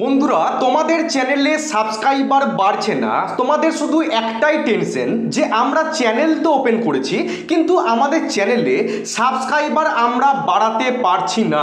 বন্ধুরা, তোমাদের চ্যানেলে সাবস্ক্রাইবার বাড়ছে না, তোমাদের শুধু একটাই টেনশন যে আমরা চ্যানেল তো ওপেন করেছি, কিন্তু আমাদের চ্যানেলে সাবস্ক্রাইবার আমরা বাড়াতে পারছি না।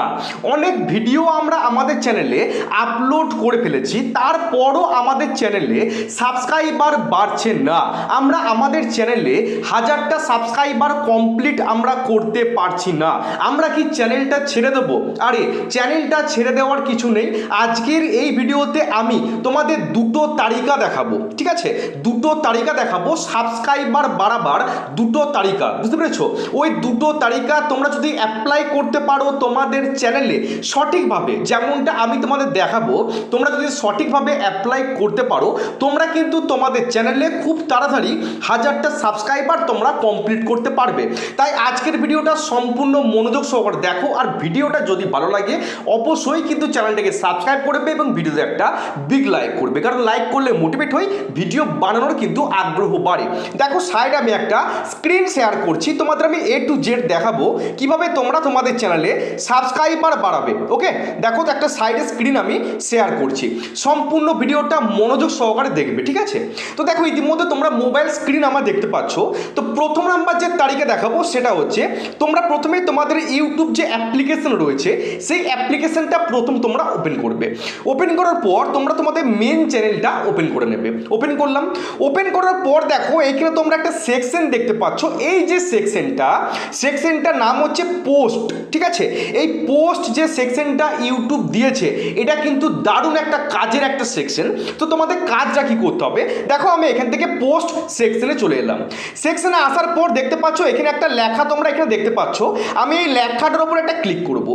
অনেক ভিডিও আমরা আমাদের চ্যানেলে আপলোড করে ফেলেছি, তারপরও আমাদের চ্যানেলে সাবস্ক্রাইবার বাড়ছে না। আমরা আমাদের চ্যানেলে হাজারটা সাবস্ক্রাইবার কমপ্লিট আমরা করতে পারছি না। আমরা কি চ্যানেলটা ছেড়ে দেবো? আরে চ্যানেলটা ছেড়ে দেওয়ার কিছু নেই। আজকের এই ভিডিওতে আমি তোমাদের দুটো তালিকা দেখাবো, ঠিক আছে? দুটো তালিকা দেখাবো সাবস্ক্রাইবার বাড়াবার দুটো তালিকা, বুঝতে পেরেছ? ওই দুটো তালিকা তোমরা যদি অ্যাপ্লাই করতে পারো তোমাদের চ্যানেলে সঠিকভাবে, যেমনটা আমি তোমাদের দেখাবো, তোমরা যদি সঠিকভাবে অ্যাপ্লাই করতে পারো, তোমরা কিন্তু তোমাদের চ্যানেলে খুব তাড়াতাড়ি হাজারটা সাবস্ক্রাইবার তোমরা কমপ্লিট করতে পারবে। তাই আজকের ভিডিওটা সম্পূর্ণ মনোযোগ সহকারে দেখো, আর ভিডিওটা যদি ভালো লাগে, অবশ্যই কিন্তু চ্যানেলটাকে সাবস্ক্রাইব করবে এবং ভিডিওতে একটা বিগ লাইক করবে। কারণ লাইক করলে মোটিভেট হই ভিডিও বানানোর কিন্তু আগ্রহ বাড়ে। দেখো সাইডে আমি একটা স্ক্রিন শেয়ার করছি। তোমাদের আমি এ টু জেড দেখাবো কীভাবে তোমরা তোমাদের চ্যানেলে সাবস্ক্রাইবার বাড়াবে। ওকে দেখো তো একটা সাইডে স্ক্রিন আমি শেয়ার করছি। সম্পূর্ণ ভিডিওটা মনোযোগ সহকারে দেখবে, ঠিক আছে? তো দেখো, ইতিমধ্যে তোমরা মোবাইল স্ক্রিন আমার দেখতে পাচ্ছ। তো প্রথম নাম্বার যে তারিখে দেখাবো সেটা হচ্ছে, তোমরা প্রথমে তোমাদের ইউটিউব যে অ্যাপ্লিকেশন রয়েছে, সেই অ্যাপ্লিকেশনটা প্রথম তোমরা ওপেন করবে। ওপেন করার পর তোমরা তোমাদের মেন চ্যানেলটা ওপেন করে নেবে। ওপেন করলাম। ওপেন করার পর দেখো এখানে তোমরা একটা সেকশন দেখতে পাচ্ছ। এই যে সেকশনটা সেকশনটার নাম হচ্ছে পোস্ট ঠিক আছে? এই পোস্ট যে সেকশনটা ইউটিউব দিয়েছে, এটা কিন্তু দারুণ একটা কাজের একটা সেকশন তো তোমাদের কাজটা কি করতে হবে? দেখো, আমি এখান থেকে পোস্ট সেকশনে চলে এলাম। সেকশনে আসার পর দেখতে পাচ্ছ, এখানে একটা লেখা তোমরা এখানে দেখতে পাচ্ছ। আমি এই লেখাটার উপর একটা ক্লিক করব।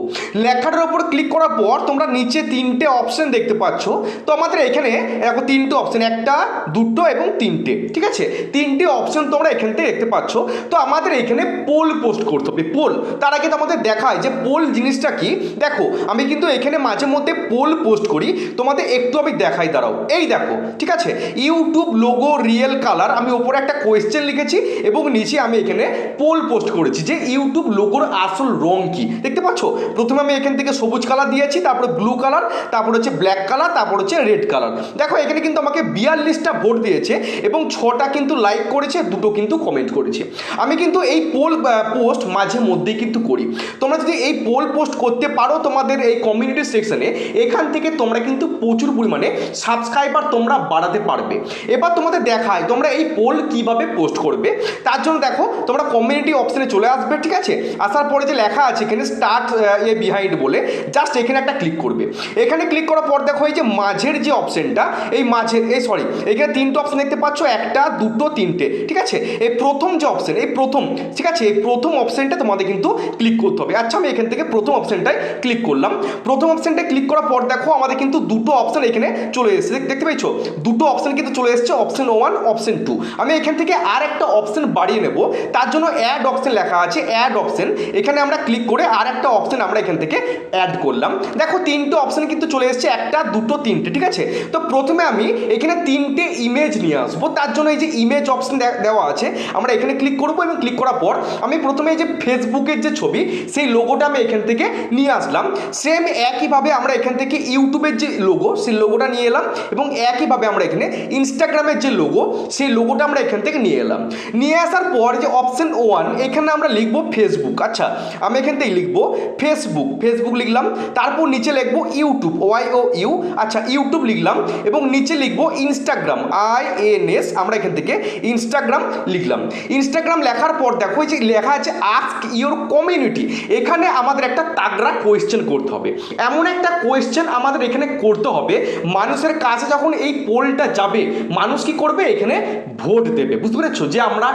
লেখাটার উপর ক্লিক করার পর তোমরা নিচে তিনটে অপশন দেখতে পাচ্ছ। তো আমাদের এখানে দেখো তিনটে অপশন একটা, দুটো এবং তিনটে, ঠিক আছে? তিনটে অপশন তোমরা এখান থেকে দেখতে পাচ্ছ। তো আমাদের এখানে পোল পোস্ট করতে হবে পোল তার আগে তো আমাদের দেখায় যে পোল জিনিসটা কি? দেখো, আমি কিন্তু এখানে মাঝে মধ্যে পোল পোস্ট করি। তোমাদের একটু আমি দেখাই, দাঁড়াও। এই দেখো, ঠিক আছে? ইউটিউব লোগো রিয়েল কালার আমি ওপরে একটা কোয়েশ্চেন লিখেছি এবং নিচে আমি এখানে পোল পোস্ট করেছি যে ইউটিউব লোগোর আসল রং কি। দেখতে পাচ্ছ? প্রথমে আমি এখান থেকে সবুজ কালার দিয়েছি, তারপরে ব্লু কালার তারপর হচ্ছে ব্ল্যাক কালার তারপর হচ্ছে রেড কালার দেখো, এখানে কিন্তু আমাকে বিয়াল্লিশটা ভোট দিয়েছে এবং ছটা কিন্তু লাইক করেছে, দুটো কিন্তু কমেন্ট করেছে। আমি কিন্তু এই পোল পোস্ট মাঝে মধ্যেই কিন্তু করি। তোমরা যদি এই পোল পোস্ট করতে পারো তোমাদের এই কমিউনিটি সেকশনে এখান থেকে তোমরা কিন্তু প্রচুর পরিমাণে সাবস্ক্রাইবার তোমরা বাড়াতে পারবে। এবার তোমাদের দেখায়, তোমরা এই পোল কীভাবে পোস্ট করবে? তার জন্য দেখো, তোমরা কমিউনিটি অপশানে চলে আসবে, ঠিক আছে? আসার পরে যে লেখা আছে, এখানে স্টার্ট এ বিহাইন্ড বলে জাস্ট এখানে একটা ক্লিক করবে। এখানে ক্লিক করার পর দেখো এই যে মাঝের যে অপশানটা এই মাঝের, এই সরি এখানে তিনটে অপশান দেখতে পাচ্ছ, একটা, দুটো, তিনটে, ঠিক আছে? এই প্রথম যে অপশান এই প্রথম, ঠিক আছে? এই প্রথম অপশানটা তোমাদের কিন্তু ক্লিক করতে হবে। আচ্ছা আমি এখান থেকে প্রথম অপশানটায় ক্লিক করলাম। প্রথম অপশানটায় ক্লিক করার পর দেখো আমাদের কিন্তু দুটো অপশান এখানে চলে এসেছে। দেখতে পেয়েছ? দুটো অপশান কিন্তু চলে এসেছে অপশান ওয়ান অপশান টু আমি এখান থেকে আর একটা অপশান বাড়িয়ে নেব। তার জন্য অ্যাড অপশান লেখা আছে অ্যাড অপশান এখানে আমরা ক্লিক করে আর একটা অপশান আমরা এখান থেকে অ্যাড করলাম। দেখো, তিনটে অপশান কিন্তু চলে এসেছে। দুটো, তিনটে, ঠিক আছে? তো প্রথমে আমি এখানে তিনটে ইমেজ নিয়ে আসব। তার জন্য এই যে ইমেজ অপশন দেওয়া আছে, আমরা এখানে ক্লিক করব এবং ক্লিক করার পর আমি প্রথমে এই যে ফেসবুকের যে ছবি, সেই লোগোটা আমি এখান থেকে নিয়ে আসলাম। সেম একইভাবে আমরা এখান থেকে ইউটিউবের যে লোগো সেই লোগোটা নিয়ে এলাম এবং একইভাবে আমরা এখানে ইনস্টাগ্রামের যে লোগো সেই লোগোটা আমরা এখান থেকে নিয়ে এলাম। নিয়ে আসার পর যে অপশন ওয়ান এখানে আমরা লিখব ফেসবুক আচ্ছা আমি এখান থেকে লিখব ফেসবুক ফেসবুক লিখলাম, তারপর নিচে লিখব ইউটিউব ওয়াই ও ইউ আচ্ছা ইউটিউব লিখলাম এবং নিচে লিখব ইনস্টাগ্রাম আই এন এস আমরা এখান থেকে ইনস্টাগ্রাম লিখলাম। ইনস্টাগ্রাম লেখার পর দেখো যে লেখা আছে আস্ক ইওর কমিউনিটি এখানে আমাদের একটা তাগড়া কোয়েশ্চেন করতে হবে। এমন একটা কোয়েশ্চেন আমাদের এখানে করতে হবে, মানুষের কাছে যখন এই পোলটা যাবে, মানুষ কি করবে? এখানে ভোট দেবে। বুঝতে পেরেছ? যে আমরা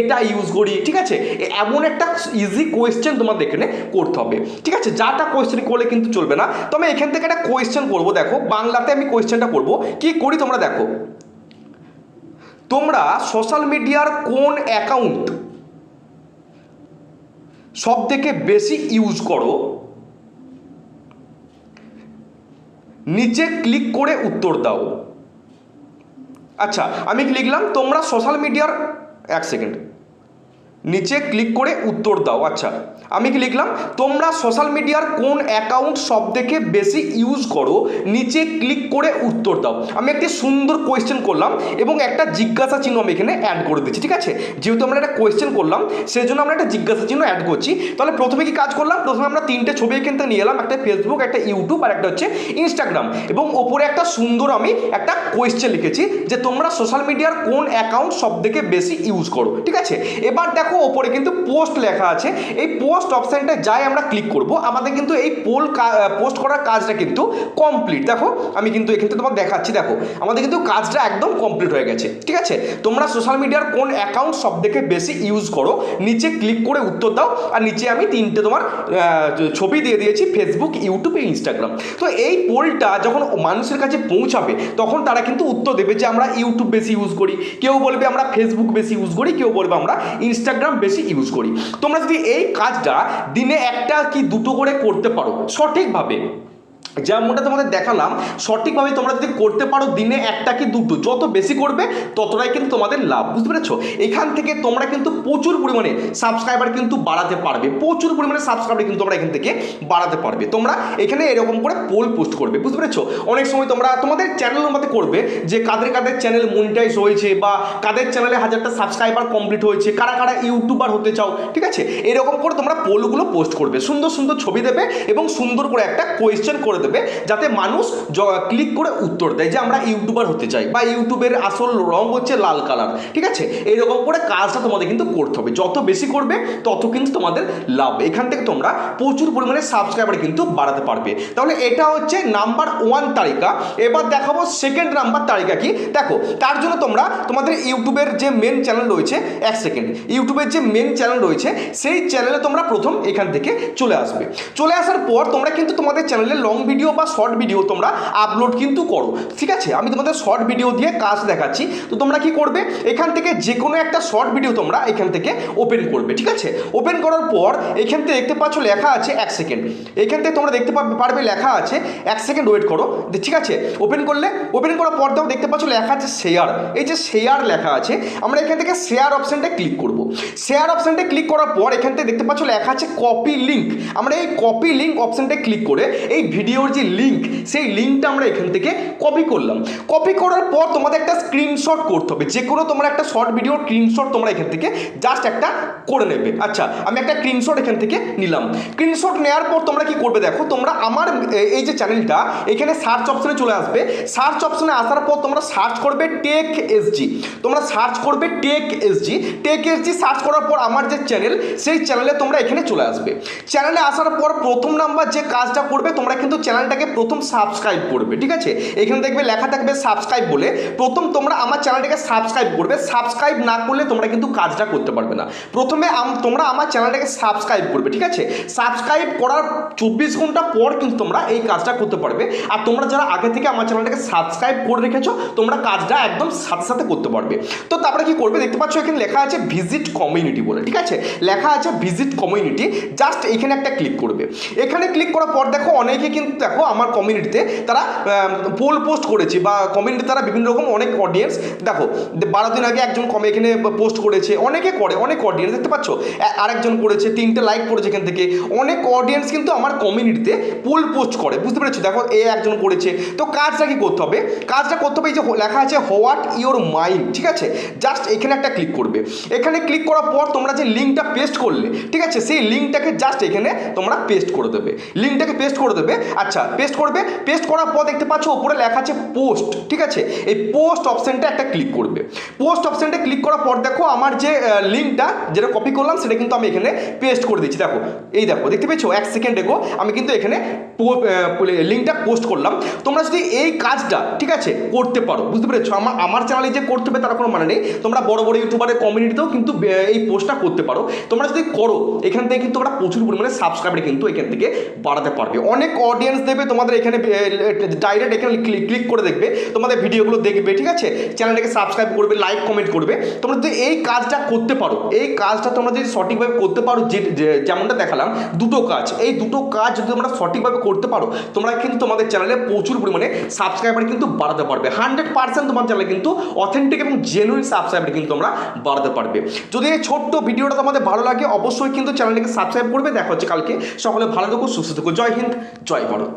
এটা ইউজ করি, ঠিক আছে? এমন একটা ইজি কোয়েশ্চেন তোমাদের এখানে করতে হবে। ঠিক আছে? যাটা কোয়েশ্চেন করলে কিন্তু চলবে না। তবে এখান থেকে একটা কোয়েশ্চেন করব দেখো, বাংলাতে আমি কোয়েশ্চেনটা করব। কি করি তোমরা দেখো? তোমরা সোশ্যাল মিডিয়ার কোন অ্যাকাউন্ট সব থেকে বেশি ইউজ করো? নিচে ক্লিক করে উত্তর দাও। আচ্ছা আমি লিখলাম? তোমরা সোশ্যাল মিডিয়ার এক সেকেন্ড নিচে ক্লিক করে উত্তর দাও। আচ্ছা আমি কি লিখলাম? তোমরা সোশ্যাল মিডিয়ার কোন অ্যাকাউন্ট সব থেকে বেশি ইউজ করো, নিচে ক্লিক করে উত্তর দাও। আমি একটি সুন্দর কোয়েশ্চেন করলাম এবং একটা জিজ্ঞাসা চিহ্ন আমি এখানে অ্যাড করে দিচ্ছি, ঠিক আছে? যেহেতু আমরা একটা কোয়েশ্চেন করলাম সেই জন্য আমরা একটা জিজ্ঞাসা চিহ্ন অ্যাড করছি। তাহলে প্রথমে কি কাজ করলাম? প্রথমে আমরা তিনটে ছবি থেকে নিয়ে এলাম, একটা ফেসবুক একটা ইউটিউব আর একটা হচ্ছে ইনস্টাগ্রাম এবং ওপরে একটা সুন্দর আমি একটা কোয়েশ্চেন লিখেছি যে তোমরা সোশ্যাল মিডিয়ার কোন অ্যাকাউন্ট সব থেকে বেশি ইউজ করো, ঠিক আছে? এবার দেখো ওপরে কিন্তু পোস্ট লেখা আছে। এই পোস্ট অপশানটা যাই আমরা ক্লিক করব, আমাদের কিন্তু এই পোল পোস্ট করার কাজটা কিন্তু কমপ্লিট দেখো, আমি কিন্তু এখান থেকে তোমাকে দেখাচ্ছি, দেখো, আমাদের কিন্তু কাজটা একদম কমপ্লিট হয়ে গেছে, ঠিক আছে? তোমরা সোশ্যাল মিডিয়ার কোন অ্যাকাউন্ট সব থেকে বেশি ইউজ করো, নিচে ক্লিক করে উত্তর দাও, আর নিচে আমি তিনটে তোমার ছবি দিয়ে দিয়েছি ফেসবুক ইউটিউব ইনস্টাগ্রাম তো এই পোলটা যখন মানুষের কাছে পৌঁছাবে, তখন তারা কিন্তু উত্তর দেবে যে আমরা ইউটিউব বেশি ইউজ করি, কেউ বলবে আমরা ফেসবুক বেশি ইউজ করি, কেউ বলবে আমরা ইনস্টাগ্রাম বেশি ইউজ করি। তোমরা যদি এই কাজটা দিনে একটা কি দুটো করে করতে পারো, সঠিকভাবে। যেমনটা তোমাদের দেখালাম, সঠিকভাবে তোমরা যদি করতে পারো, দিনে একটা কি দুটো, যত বেশি করবে, ততটাই কিন্তু তোমাদের লাভ, বুঝতে পেরেছ? এখান থেকে তোমরা কিন্তু প্রচুর পরিমাণে সাবস্ক্রাইবার কিন্তু বাড়াতে পারবে, প্রচুর পরিমাণে সাবস্ক্রাইবার কিন্তু তোমরা এখান থেকে বাড়াতে পারবে। তোমরা এখানে এরকম করে পোল পোস্ট করবে, বুঝতে পেরেছ? অনেক সময় তোমরা, তোমাদের চ্যানেল মধ্যে করবে যে কাদের কাদের চ্যানেল মনিটাইজ হয়েছে বা কাদের চ্যানেলে হাজারটা সাবস্ক্রাইবার কমপ্লিট হয়েছে, কারা কারা ইউটিউবার হতে চাও, ঠিক আছে? এরকম করে তোমরা পোলগুলো পোস্ট করবে, সুন্দর সুন্দর ছবি দেবে এবং সুন্দর করে একটা কোয়েশ্চেন করে দেবে যাতে মানুষ ক্লিক করে উত্তর দেয় যে আমরা ইউটিউবার হতে চাই বা ইউটিউবের আসল রং হচ্ছে লাল কালার, ঠিক আছে? এইরকম করে কাজটা তোমাদের কিন্তু করতে হবে। যত বেশি করবে, তত কিন্তু তোমাদের লাভ। এখান থেকে তোমরা প্রচুর পরিমাণে সাবস্ক্রাইবার কিন্তু বাড়াতে পারবে। তাহলে এটা হচ্ছে নাম্বার ওয়ান তালিকা। এবার দেখাবো সেকেন্ড নাম্বার তালিকা কি? দেখো, তার জন্য তোমরা তোমাদের ইউটিউবের যে মেন চ্যানেল রয়েছে, এক সেকেন্ড ইউটিউবের যে মেন চ্যানেল রয়েছে, সেই চ্যানেলে তোমরা প্রথম এখান থেকে চলে আসবে। চলে আসার পর তোমরা কিন্তু তোমাদের চ্যানেলে লং ভিডিও বা শর্ট ভিডিও তোমরা আপলোড কিন্তু করো, ঠিক আছে? আমি তোমাদের শর্ট ভিডিও দিয়ে কাজ দেখাচ্ছি। তো তোমরা কি করবে? এখান থেকে যে কোনো একটা শর্ট ভিডিও তোমরা এখান থেকে ওপেন করবে, ঠিক আছে? ওপেন করার পর এখান থেকে দেখতে পাচ্ছ লেখা আছে এক সেকেন্ড এখান থেকে তোমরা দেখতে পারবে লেখা আছে এক সেকেন্ড ওয়েট করো ঠিক আছে? ওপেন করলে ওপেন করার পর দাও দেখতে পাচ্ছ লেখা আছে শেয়ার এই যে শেয়ার লেখা আছে, আমরা এখান থেকে শেয়ার অপশানটা ক্লিক করব। শেয়ার অপশানটা ক্লিক করার পর এখান থেকে দেখতে পাচ্ছ লেখা আছে কপি লিঙ্ক আমরা এই কপি লিঙ্ক অপশানটা ক্লিক করে এই ভিডিওর যে লিঙ্ক সেই লিঙ্কটা আমরা এখান থেকে কপি করলাম। কপি করার পর তোমাদের একটা স্ক্রিনশট করতে হবে। যে কোনো তোমরা একটা শর্ট ভিডিও স্ক্রিনশট তোমরা এখান থেকে জাস্ট একটা করে নেবে। আচ্ছা আমি একটা স্ক্রিনশট এখান থেকে নিলাম। স্ক্রিনশট নেওয়ার পর তোমরা কি করবে দেখো, তোমরা আমার এই যে চ্যানেলটা এখানে সার্চ অপশনে চলে আসবে। সার্চ অপশনে আসার পর তোমরা সার্চ করবে টেক এসজি তোমরা সার্চ করবে tech SG tech SG search করার পর আমার যে চ্যানেল সেই চ্যানেলে তোমরা এখানে চলে আসবে। চ্যানেলে আসার পর প্রথম নাম্বার যে কাজটা করবে, তোমরা কিন্তু চ্যানেলটাকে প্রথম সাবস্ক্রাইব করবে, ঠিক আছে? এখানে দেখবে লেখা থাকবে সাবস্ক্রাইব বলে। প্রথম তোমরা আমার চ্যানেলটাকে সাবস্ক্রাইব করবে। সাবস্ক্রাইব না করলে তোমরা কিন্তু কাজটা করতে পারবে না। প্রথমে তোমরা আমার চ্যানেলটাকে সাবস্ক্রাইব করবে, ঠিক আছে? সাবস্ক্রাইব করার চব্বিশ ঘণ্টা পর কিন্তু তোমরা এই কাজটা করতে পারবে। আর তোমরা যারা আগে থেকে আমার চ্যানেলটাকে সাবস্ক্রাইব করে রেখেছো, তোমরা কাজটা একদম সাথে সাথে করতে পারবে। তো তারপরে কি করবে? দেখতে পাচ্ছ এখানে লেখা আছে ভিজিট কমিউনিটি বলে, ঠিক আছে? লেখা আছে ভিজিট কমিউনিটি জাস্ট এখানে একটা ক্লিক করবে। এখানে ক্লিক করার পর দেখো, অনেকে কিন্তু দেখো, আমার কমিউনিটিতে তারা পোল পোস্ট করেছে বা কমিউনিটি তারা বিভিন্ন রকম অনেক অডিয়েন্স দেখো বারো দিন আগে একজন কমে এখানে পোস্ট করেছে, অনেকে করে, অনেক অডিয়েন্স দেখতে পাচ্ছ? আরেকজন করেছে, তিনটে লাইক করেছে এখান থেকে। অনেক অডিয়েন্স কিন্তু আমার কমিউনিটিতে পোল পোস্ট করে, বুঝতে পেরেছ? দেখো, এ একজন করেছে। তো কাজটা কি করতে হবে? কাজটা করতে হবে এই যে লেখা আছে, হোয়াট ইওর মাইন্ড, ঠিক আছে? জাস্ট এখানে একটা ক্লিক করবে। এখানে ক্লিক করার পর তোমরা যে লিঙ্কটা পেস্ট করলে, ঠিক আছে? সেই লিঙ্কটাকে জাস্ট এখানে তোমরা পেস্ট করে দেবে। লিঙ্কটাকে পেস্ট করে দেবে। আচ্ছা পেস্ট করবে। পেস্ট করার পর দেখতে পাচ্ছ ওপরে লেখা আছে পোস্ট ঠিক আছে? এই পোস্ট অপশানটা একটা ক্লিক করবে। পোস্ট অপশানটা ক্লিক করার পর দেখো, আমার যে লিঙ্কটা যেটা কপি করলাম, সেটা কিন্তু আমি এখানে পেস্ট করে দিচ্ছি। দেখো, এই দেখো, দেখতে পেয়েছ? এক সেকেন্ড এগো আমি কিন্তু এখানে লিঙ্কটা পোস্ট করলাম। তোমরা যদি এই কাজটা, ঠিক আছে, করতে পারো, বুঝতে পেরেছ? আমার আমার চ্যানেলে যে করতে হবে, তার কোনো মানে নেই। তোমরা বড় বড় ইউটিউবারের কমিউনিটিতেও কিন্তু এই পোস্টটা করতে পারো। তোমরা যদি করো, এখান থেকে কিন্তু তোমরা প্রচুর পরিমাণে সাবস্ক্রাইবার কিন্তু এখান থেকে বাড়াতে পারবে। অনেক অডিয়েন্স দেবে তোমাদের এখানে ডাইরেক্ট এখানে ক্লিক করে দেখবে, তোমাদের ভিডিওগুলো দেখবে, ঠিক আছে? চ্যানেলটাকে সাবস্ক্রাইব করবে লাইক কমেন্ট করবে। তোমরা যদি এই কাজটা করতে পারো, এই কাজটা তোমরা যদি সঠিকভাবে করতে পারো যেমনটা দেখালাম, দুটো কাজ। এই দুটো কাজ যদি তোমরা সঠিকভাবে করতে পারো, তোমরা কিন্তু তোমাদের চ্যানেলে প্রচুর পরিমাণে সাবস্ক্রাইবার কিন্তু বাড়াতে পারবে। হান্ড্রেড পার্সেন্ট তোমার চ্যানেলে কিন্তু অথেন্টিক এবং জেনুইন সাবস্ক্রাইবার কিন্তু তোমরা বাড়াতে পারবে। যদি এই ছোট্ট ভিডিওটা তোমাদের ভালো লাগে, অবশ্যই কিন্তু চ্যানেলটিকে সাবস্ক্রাইব করবে। দেখা হচ্ছে কালকে। সকলে ভালো থাকুক সুস্থ থাকুক জয় হিন্দ, জয় ভারত।